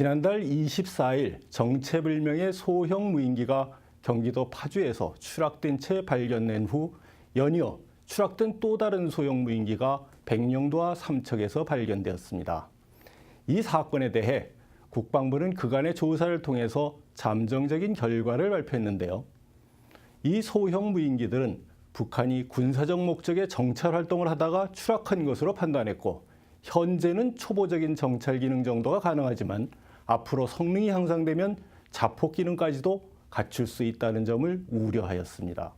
지난달 24일 정체불명의 소형 무인기가 경기도 파주에서 추락된 채 발견된 후 연이어 추락된 또 다른 소형 무인기가 백령도와 삼척에서 발견되었습니다. 이 사건에 대해 국방부는 그간의 조사를 통해서 잠정적인 결과를 발표했는데요. 이 소형 무인기들은 북한이 군사적 목적의 정찰 활동을 하다가 추락한 것으로 판단했고 현재는 초보적인 정찰 기능 정도가 가능하지만 앞으로 성능이 향상되면 자폭 기능까지도 갖출 수 있다는 점을 우려하였습니다.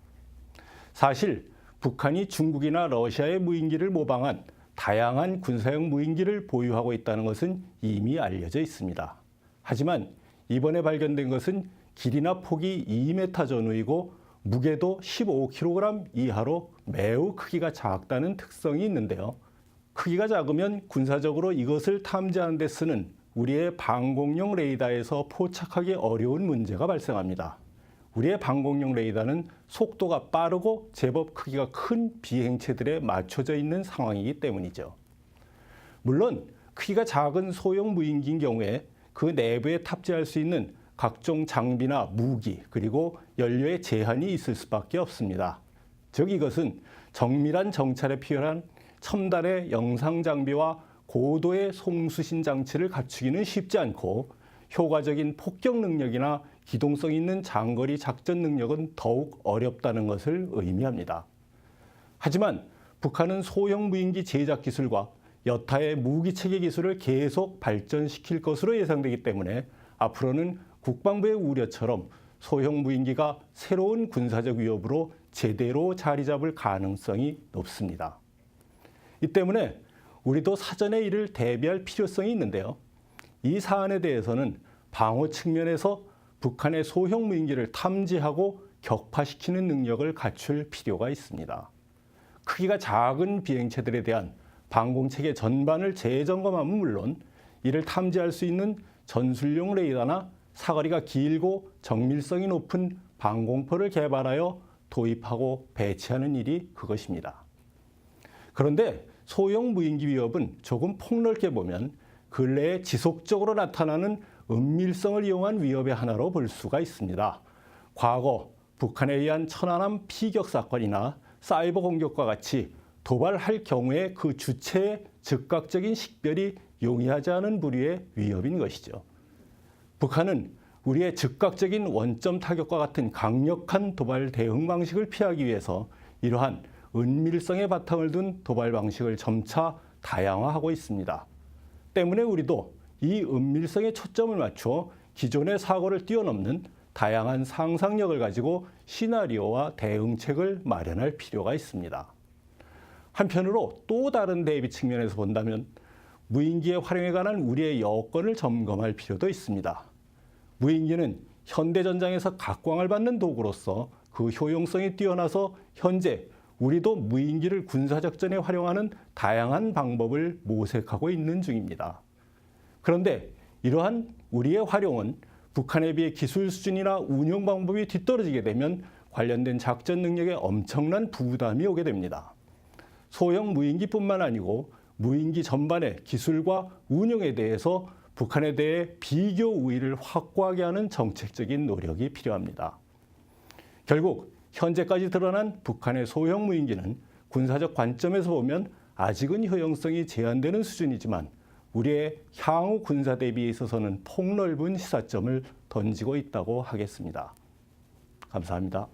사실 북한이 중국이나 러시아의 무인기를 모방한 다양한 군사용 무인기를 보유하고 있다는 것은 이미 알려져 있습니다. 하지만 이번에 발견된 것은 길이나 폭이 2m 전후이고 무게도 15kg 이하로 매우 크기가 작다는 특성이 있는데요. 크기가 작으면 군사적으로 이것을 탐지하는 데 쓰는 우리의 방공용 레이더에서 포착하기 어려운 문제가 발생합니다. 우리의 방공용 레이더는 속도가 빠르고 제법 크기가 큰 비행체들에 맞춰져 있는 상황이기 때문이죠. 물론 크기가 작은 소형 무인기인 경우에 그 내부에 탑재할 수 있는 각종 장비나 무기 그리고 연료의 제한이 있을 수밖에 없습니다. 즉 이것은 정밀한 정찰에 필요한 첨단의 영상 장비와 고도의 송수신 장치를 갖추기는 쉽지 않고 효과적인 폭격 능력이나 기동성 있는 장거리 작전 능력은 더욱 어렵다는 것을 의미합니다. 하지만 북한은 소형 무인기 제작 기술과 여타의 무기 체계 기술을 계속 발전시킬 것으로 예상되기 때문에 앞으로는 국방부의 우려처럼 소형 무인기가 새로운 군사적 위협으로 제대로 자리 잡을 가능성이 높습니다. 이 때문에 우리도 사전에 이를 대비할 필요성이 있는데요. 이 사안에 대해서는 방어 측면에서 북한의 소형 무인기를 탐지하고 격파시키는 능력을 갖출 필요가 있습니다. 크기가 작은 비행체들에 대한 방공체계 전반을 재점검하면 물론 이를 탐지할 수 있는 전술용 레이더나 사거리가 길고 정밀성이 높은 방공포를 개발하여 도입하고 배치하는 일이 그것입니다. 그런데 소형 무인기 위협은 조금 폭넓게 보면 근래에 지속적으로 나타나는 은밀성을 이용한 위협의 하나로 볼 수가 있습니다. 과거 북한에 의한 천안함 피격 사건이나 사이버 공격과 같이 도발할 경우에 그 주체의 즉각적인 식별이 용이하지 않은 부류의 위협인 것이죠. 북한은 우리의 즉각적인 원점 타격과 같은 강력한 도발 대응 방식을 피하기 위해서 이러한 은밀성의 바탕을 둔 도발 방식을 점차 다양화하고 있습니다. 때문에 우리도 이 은밀성에 초점을 맞춰 기존의 사고를 뛰어넘는 다양한 상상력을 가지고 시나리오와 대응책을 마련할 필요가 있습니다. 한편으로 또 다른 대비 측면에서 본다면 무인기의 활용에 관한 우리의 여건을 점검할 필요도 있습니다. 무인기는 현대전장에서 각광을 받는 도구로서 그 효용성이 뛰어나서 현재 우리도 무인기를 군사작전에 활용하는 다양한 방법을 모색하고 있는 중입니다. 그런데 이러한 우리의 활용은 북한에 비해 기술 수준이나 운용 방법이 뒤떨어지게 되면 관련된 작전 능력에 엄청난 부담이 오게 됩니다. 소형 무인기뿐만 아니고 무인기 전반의 기술과 운용에 대해서 북한에 대해 비교 우위를 확고하게 하는 정책적인 노력이 필요합니다. 결국 현재까지 드러난 북한의 소형 무인기는 군사적 관점에서 보면 아직은 효용성이 제한되는 수준이지만 우리의 향후 군사 대비에 있어서는 폭넓은 시사점을 던지고 있다고 하겠습니다. 감사합니다.